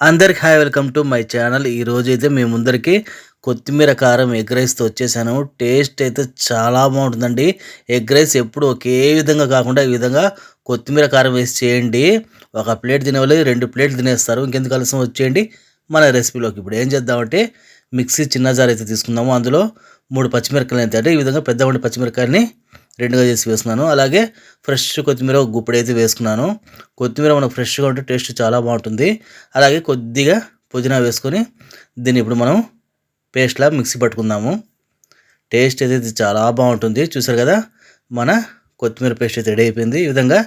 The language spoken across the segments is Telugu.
అందరికి hi welcome to my channel. ఈ రోజు అయితే మేము ముందరికి కొత్తిమీర కారం ఎగ్ రైస్తో వచ్చేసాను. టేస్ట్ అయితే చాలా బాగుంటుందండి. ఎగ్ రైస్ ఎప్పుడు ఒకే విధంగా కాకుండా ఈ విధంగా కొత్తిమీర కారం వేసి చేయండి. ఒక ప్లేట్ తినేవాళ్ళు రెండు ప్లేట్లు తినేస్తారు. ఇంకెందుకు ఆలస్యం? వచ్చేయండి. మన రెసిపీలోకి ఇప్పుడు ఏం చేద్దామంటే మిక్సీ చిన్న జార్ అయితే తీసుకుందాము. అందులో మూడు పచ్చిమిరకాయలు అయితే అంటే ఈ విధంగా పెద్ద ఉండి పచ్చిమిరపకాయలని రెండుగా చేసి వేసుకున్నాను. అలాగే ఫ్రెష్ కొత్తిమీర ఒక అయితే వేసుకున్నాను. కొత్తిమీర మనకు ఫ్రెష్గా ఉంటే టేస్ట్ చాలా బాగుంటుంది. అలాగే కొద్దిగా పుదీనా వేసుకొని దీన్ని ఇప్పుడు మనం పేస్ట్లా మిక్సీ పట్టుకుందాము. టేస్ట్ అయితే చాలా బాగుంటుంది. చూసారు కదా మన కొత్తిమీర పేస్ట్ అయితే రెడీ అయిపోయింది. ఈ విధంగా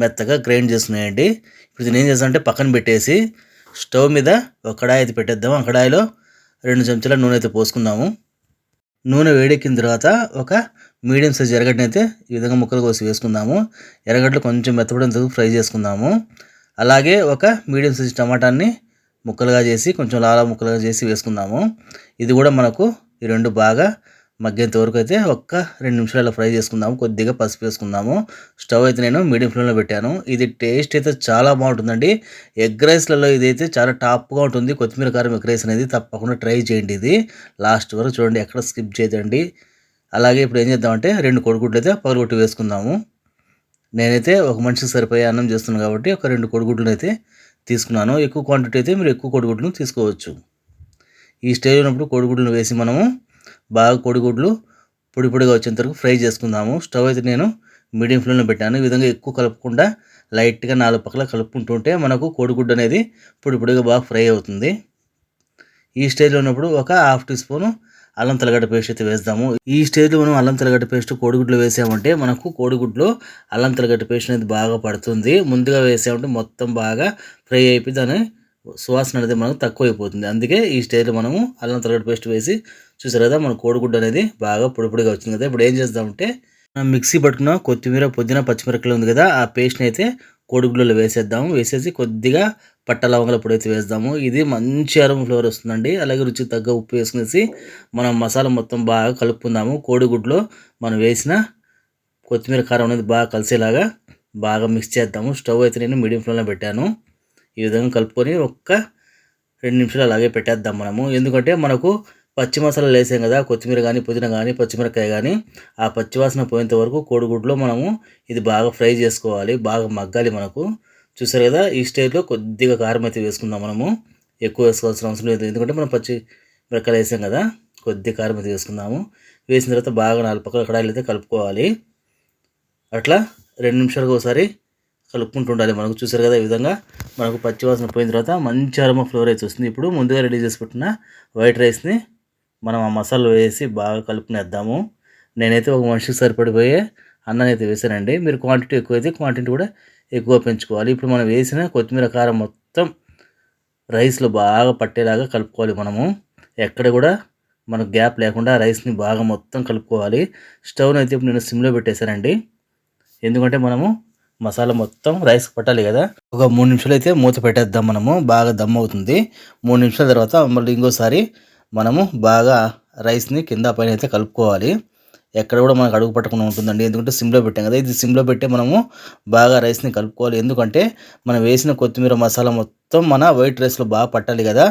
మెత్తగా గ్రైండ్ చేసుకునేయండి. ఇప్పుడు దీన్ని ఏం చేస్తామంటే పక్కన పెట్టేసి స్టవ్ మీద ఒక కడాయి అయితే పెట్టేద్దాం ఆ కడాయిలో రెండు చెంచాల నూనె అయితే పోసుకుందాము. నూనె వేడెక్కిన తర్వాత ఒక మీడియం సైజ్ ఎర్రగడ్డని అయితే ఈ విధంగా ముక్కలు కోసి వేసుకుందాము. ఎరగడ్డలు కొంచెం మెత్తపడేందుకు ఫ్రై చేసుకుందాము. అలాగే ఒక మీడియం సైజ్ టమాటాన్ని ముక్కలుగా చేసి కొంచెం లాలా ముక్కలుగా చేసి వేసుకుందాము. ఇది కూడా మనకు ఈ రెండు బాగా మగ్గేంత వరకు అయితే ఒక్క రెండు నిమిషాలు ఫ్రై చేసుకుందాము కొద్దిగా పసుపు వేసుకుందాము. స్టవ్ అయితే నేను మీడియం ఫ్లేమ్లో పెట్టాను. ఇది టేస్ట్ అయితే చాలా బాగుంటుందండి. ఎగ్ రైస్లలో ఇదైతే చాలా టాప్గా ఉంటుంది. కొత్తిమీర కారం ఎగ్ రైస్ అనేది తప్పకుండా ట్రై చేయండి ఇది. లాస్ట్ వరకు చూడండి ఎక్కడ స్కిప్ చేయదండి. అలాగే ఇప్పుడు ఏం చేద్దామంటే రెండు కొడుగుడ్లు అయితే పగలగొట్టి వేసుకుందాము. నేనైతే ఒక మనిషికి సరిపోయే అన్నం చేస్తున్నాను కాబట్టి ఒక రెండు కొడుగుడ్లను అయితే తీసుకున్నాను. ఎక్కువ క్వాంటిటీ అయితే మీరు ఎక్కువ కొడుగుడ్లను తీసుకోవచ్చు. ఈ స్టేజ్ ఉన్నప్పుడు కోడిగుడ్లను వేసి మనము బాగా కోడిగుడ్లు పొడి పొడిగా వచ్చేంత వరకు ఫ్రై చేసుకుందాము. స్టవ్ అయితే నేను మీడియం ఫ్లేమ్లో పెట్టాను. ఈ విధంగా ఎక్కువ కలపకుండా లైట్గా నాలుగు పక్కల కలుపుకుంటుంటే మనకు కోడిగుడ్డు అనేది పొడి పొడిగా బాగా ఫ్రై అవుతుంది. ఈ స్టేజ్లో ఉన్నప్పుడు ఒక హాఫ్ టీ స్పూను అల్లం తెల్లగడ్డ పేస్ట్ అయితే వేస్తాము ఈ స్టేజ్లో మనం అల్లం తెల్లగడ్డ పేస్ట్ కోడిగుడ్లు వేసామంటే మనకు కోడిగుడ్లు అల్లం తెల్లగడ్డ పేస్ట్ అనేది బాగా పడుతుంది. ముందుగా వేసామంటే మొత్తం బాగా ఫ్రై అయిపోయి దాని సువాసన అనేది మనకు తక్కువ అయిపోతుంది అందుకే ఈ స్టేజ్లో మనము అల్లం తెల్లగడ్డ పేస్ట్ వేసి చూసారు కదా మన కోడిగుడ్డు అనేది బాగా పొడిపొడిగా వచ్చింది కదా. ఇప్పుడు ఏం చేద్దామంటే మనం మిక్సీ పట్టుకున్న కొత్తిమీర పుదీనా పచ్చిమిరపకాయలు ఉంది కదా ఆ పేస్ట్ని అయితే కోడిగుడ్లలో వేసేద్దాము. వేసేసి కొద్దిగా పట్ట లవంగల పొడి అయితే వేద్దాము. ఇది మంచి అరం ఫ్లేవర్ వస్తుందండి. అలాగే రుచికి తగ్గ ఉప్పు వేసుకునేసి మనం మసాలా మొత్తం బాగా కలుపుకుందాము. కోడిగుడ్లో మనం వేసిన కొత్తిమీర కారం అనేది బాగా కలిసేలాగా బాగా మిక్స్ చేద్దాము. స్టవ్ అయితే నేను మీడియం ఫ్లేమ్లో పెట్టాను. ఈ విధంగా కలుపుకొని ఒక్క రెండు నిమిషాలు అలాగే పెట్టేద్దాం మనము. ఎందుకంటే మనకు పచ్చి మసాలాలు వేసాం కదా కొత్తిమీర కానీ పుదీనా కానీ పచ్చిమిరకాయ కానీ ఆ పచ్చివాసన పోయేంత వరకు కోడిగుడ్లో మనము ఇది బాగా ఫ్రై చేసుకోవాలి బాగా మగ్గాలి మనకు. చూసారు కదా ఈ స్టేజ్లో కొద్దిగా కారం అయితే వేసుకుందాం మనము. ఎక్కువ వేసుకోవాల్సిన అవసరం లేదు. ఎందుకంటే మనం పచ్చి మిరకాయలు వేసాం కదా కొద్ది కారం అయితే వేసుకుందాము. వేసిన తర్వాత బాగా నాలుగు పక్కల కడాయిలు అయితే కలుపుకోవాలి. అట్లా రెండు నిమిషాలకు ఒకసారి కలుపుకుంటూ ఉండాలి మనకు చూసారు కదా ఈ విధంగా? మనకు పచ్చివాసన పోయిన తర్వాత మంచి అరమ ఫ్లోర్ అయితే వస్తుంది. ఇప్పుడు ముందుగా రెడీ చేసి పెట్టిన వైట్ రైస్ని మనం ఆ మసాలా వేసి బాగా కలుపుకునేద్దాము. నేనైతే ఒక మనిషికి సరిపడిపోయే అన్నం అయితే వేసానండి. మీరు క్వాంటిటీ ఎక్కువ అయితే క్వాంటిటీ కూడా ఎక్కువ పెంచుకోవాలి. ఇప్పుడు మనం వేసిన కొత్తిమీర కారం మొత్తం రైస్లో బాగా పట్టేలాగా కలుపుకోవాలి మనము. ఎక్కడ కూడా మనకు గ్యాప్ లేకుండా రైస్ని బాగా మొత్తం కలుపుకోవాలి. స్టవ్ని అయితే ఇప్పుడు నేను సిమ్లో పెట్టేశానండి. ఎందుకంటే మనము మసాలా మొత్తం రైస్ పట్టాలి కదా. ఒక మూడు నిమిషాలు అయితే మూత పెట్టేద్దాం మనము. బాగా దమ్ అవుతుంది. మూడు నిమిషాల తర్వాత మళ్ళీ ఇంకోసారి మనము బాగా రైస్ని కింద పైన అయితే కలుపుకోవాలి. ఎక్కడ కూడా మనకు అడుగు పట్టకుండా ఉంటుందండి. ఎందుకంటే సిమ్లో పెట్టాం కదా. ఇది సిమ్లో పెట్టి మనము బాగా రైస్ని కలుపుకోవాలి. ఎందుకంటే మనం వేసిన కొత్తిమీర మసాలా మొత్తం మన వైట్ రైస్లో బాగా పట్టాలి కదా.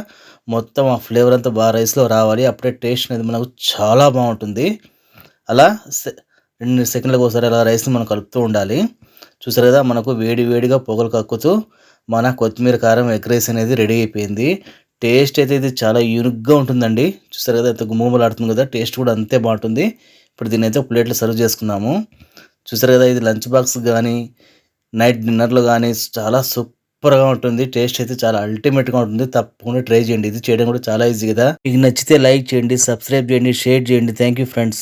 మొత్తం ఆ ఫ్లేవర్ అంతా బాగా రైస్లో రావాలి. అప్పుడే టేస్ట్ అనేది మనకు చాలా బాగుంటుంది. అలా రెండు సెకండ్లకు ఒకసారి అలా రైస్ని మనం కలుపుతూ ఉండాలి. చూసారు కదా మనకు వేడి వేడిగా పొగలు కక్కుతూ మన కొత్తిమీర కారం ఎగ్ రైస్ అనేది రెడీ అయిపోయింది. టేస్ట్ అయితే ఇది చాలా యూనిక్గా ఉంటుందండి. చూసారు కదా ఎంత గుమ్మలాడుతుంది కదా టేస్ట్ కూడా అంతే బాగుంటుంది. ఇప్పుడు దీన్ని అయితే ప్లేట్లో సర్వ్ చేసుకున్నాము. చూసారు కదా ఇది లంచ్ బాక్స్ కానీ నైట్ డిన్నర్లో కానీ చాలా సూపర్గా ఉంటుంది. టేస్ట్ అయితే చాలా అల్టిమేట్గా ఉంటుంది. తప్పకుండా ట్రై చేయండి. ఇది చేయడం కూడా చాలా ఈజీ కదా. మీకు నచ్చితే లైక్ చేయండి సబ్స్క్రైబ్ చేయండి షేర్ చేయండి. Thank you friends.